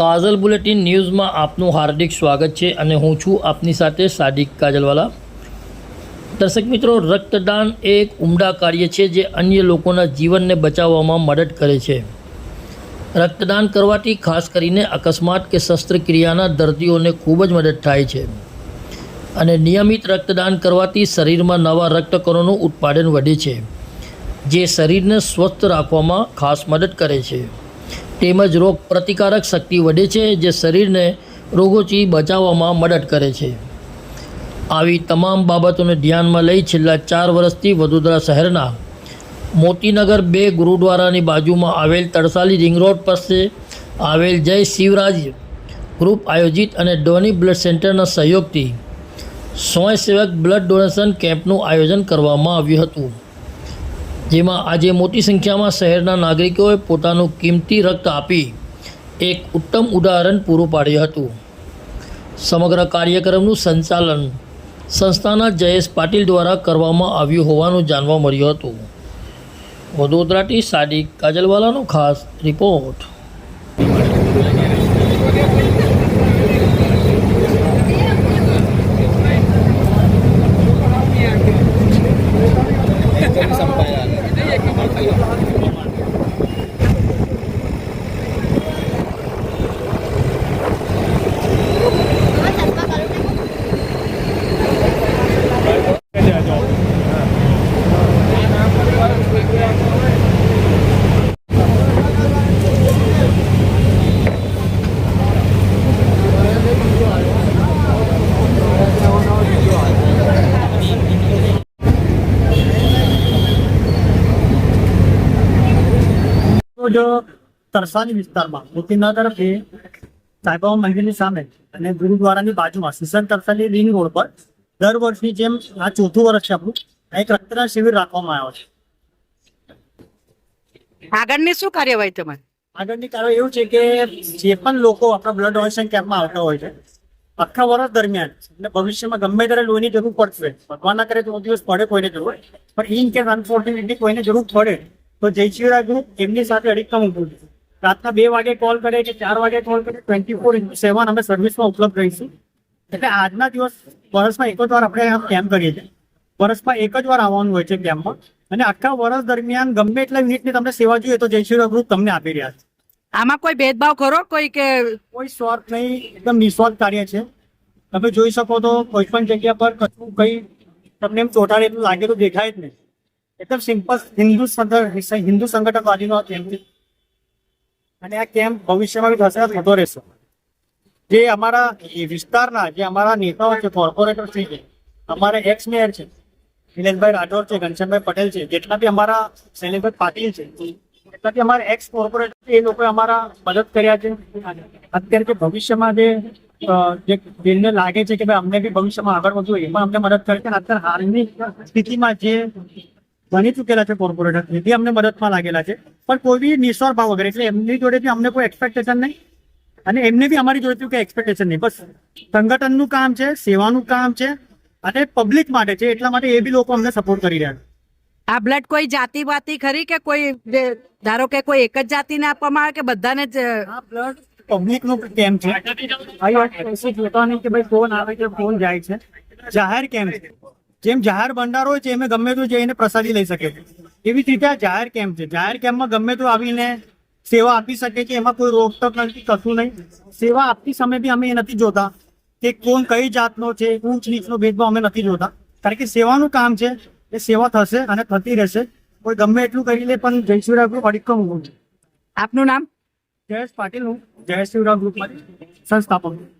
કાજલ bulletin ન્યૂઝમાં આપનું હાર્દિક સ્વાગત છે અને હું છું આપની સાથે સાદિક કાજલવાલા. દર્શક મિત્રો, રક્તદાન એ એક ઉમદા કાર્ય છે જે અન્ય લોકોના જીવનને બચાવવામાં મદદ કરે છે. રક્તદાન કરવાથી ખાસ કરીને અકસ્માત કે શસ્ત્રક્રિયાના દર્દીઓને ખૂબ જ મદદ થાય છે. અને નિયમિત રક્તદાન કરવાથી શરીરમાં નવા રક્તકણોનું ઉત્પાદન વધે છે, જે શરીરને સ્વસ્થ રાખવામાં ખાસ મદદ કરે છે. તેમજ રોગ પ્રતિકારક શક્તિ વધે છે જે શરીરને રોગોથી બચાવવામાં મદદ કરે છે. આવી તમામ બાબતોને ધ્યાનમાં લઈ છેલ્લા ચાર વર્ષથી વડોદરા શહેરના મોતીનગર બે ગુરુદ્વારાની બાજુમાં આવેલ તરસાલી રિંગ રોડ પાસે આવેલ જય શિવરાજ ગ્રુપ આયોજિત અને ડોની બ્લડ સેન્ટરના સહયોગથી સ્વયંસેવક બ્લડ ડોનેશન કેમ્પનું આયોજન કરવામાં આવ્યું હતું. જેમાં આજે મોટી સંખ્યામાં શહેરના નાગરિકોએ પોતાનું કિંમતી રક્ત આપી એક ઉત્તમ ઉદાહરણ પૂરું પાડ્યું હતું. સમગ્ર કાર્યક્રમનું સંચાલન સંસ્થાના જયેશ પાટીલ દ્વારા કરવામાં આવ્યું હોવાનું જાણવા મળ્યું હતું. વડોદરાથી સાદિક કાજલવાલાનો ખાસ રિપોર્ટ. રોજ તરસાલી વિસ્તારમાં મોતીનગર બે સાયબાબા મંદિરની સામે અને ગુરુદ્વારાની બાજુમાં સિસન તરસાલી રિંગ રોડ પર દર વર્ષની જેમ આ ચોથું વર્ષ છે આપણું એક રક્તદાન શિબિર રાખવામાં આવ્યો છે. આગળની શું કાર્યવાહી તમારી? આગળની કાર્યવાહી એવું છે કે જે પણ લોકો આપણા બ્લડ ડોનેશન કેમ્પમાં આવતા હોય છે આખા વર્ષ દરમિયાન એટલે ભવિષ્યમાં ગમે ત્યારે લોહીની જરૂર પડશે ભગવાન ના કરે તો દિવસ પડે કોઈને જરૂર પણ ઇન કેસ અનફોર્ચ્યુનેટલી કોઈને જરૂર પડે તો જય શિવરાજ ગ્રુપ એમની સાથે અડીકમ ઉભું છે. રાતના બે વાગે કોલ કરે કે ચાર વાગે કોલ કરે ટ્વેન્ટી ફોર ઇન્ટુ સેવન અમે સર્વિસમાં ઉપલબ્ધ રહીશું. એટલે આજના દિવસ વર્ષમાં એક જ વાર આપણે આ કેમ્પ કરીએ છીએ. વર્ષમાં એક જ વાર આવવાનું હોય છે કેમ્પમાં અને આખા વર્ષ દરમિયાન ગમે એટલા યુનિટની તમને સેવા જોઈએ તો જય શિવરાજ ગ્રુપ તમને આપી રહ્યા છે. આમાં કોઈ ભેદભાવ ખરો? કોઈ કે કોઈ સ્વાર્થ નહીં એકદમ નિસ્વાર્થ કાર્ય છે. તમે જોઈ શકો તો કોઈ પણ જગ્યા પર કશું કઈ તમને એમ ચોંટાડેલું લાગે તો દેખાય જ નહીં. એકદમ સિમ્પલ હિન્દુ હિન્દુ સંગઠનવાદીનો આ કેમ્પ અને આ કેમ્પ ભવિષ્યમાં બી થશે થતો રહેશે જે અમારા વિસ્તારના જે અમારા નેતાઓ છે કોર્પોરેટર છે અમારા એક્સ મેયર છે નિલેશભાઈ રાઠોડ છે ઘનશ્યામભાઈ પટેલ છે જેટલા બી અમારા શૈલેષભાઈ પાટીલ છે એટલા બી અમારા એક્સ કોર્પોરેટર એ લોકોએ અમારા મદદ કર્યા છે અત્યારે જે ભવિષ્યમાં જે જે જેને લાગે છે કે ભાઈ અમને બી ભવિષ્યમાં આગળ વધવું એમાં અમને મદદ કરે છે અત્યારે હાલની સ્થિતિમાં જે બની ચૂકેલા છે કોર્પોરેટર એ બી અમને મદદમાં લાગેલા છે. પણ કોઈ બી નિસ્વાર ભાવ વગેરે એટલે એમની જોડેથી અમને કોઈ એક્સપેક્ટેશન નહીં. અને એમને બી અમારી જોડેથી કોઈ એક્સપેક્ટેશન નહીં. બસ સંગઠનનું કામ છે સેવાનું કામ છે અને પબ્લિક માટે છે એટલા માટે એ બી લોકો અમને સપોર્ટ કરી રહ્યા છે. આ બ્લડ કોઈ જાતિ વાતી ખરી કે કોઈ ધારો કે કોઈ એક જ જાતિને આપવામાં આવે કે બધાને જ આ બ્લડ પબ્લિકનું કેમ છે? જોતા નહીં કે ભાઈ ફોન આવે કે ફોન જાય છે? જાહેર કેમ છે? જેમ જાહેર ભંડારો છે એમ ગમે તો જઈને પ્રસાદી લઈ શકે. છે એવી જ રીતે આ જાહેર કેમ્પ છે. જાહેર કેમ્પમાં ગમે તો આવીને સેવા આપી શકે છે એમાં કોઈ રોકટોક નથી કશું નહીં. સેવા આપતી સમય બી અમે એ નથી જોતા કે કોણ કઈ જાતનો છે ઊંચ નીચનો ભેદભાવ અમે નથી જોતા. કારણ કે સેવાનું કામ છે એ સેવા થશે અને થતી રહેશે. કોઈ ગમે એટલું કરી લે પણ જય શિવરાય ગ્રુપ અડીકમ આપનું નામ? જયેશ પાટીલ હું જય શિવરાય ગ્રુપમાં સંસ્થાપક. છું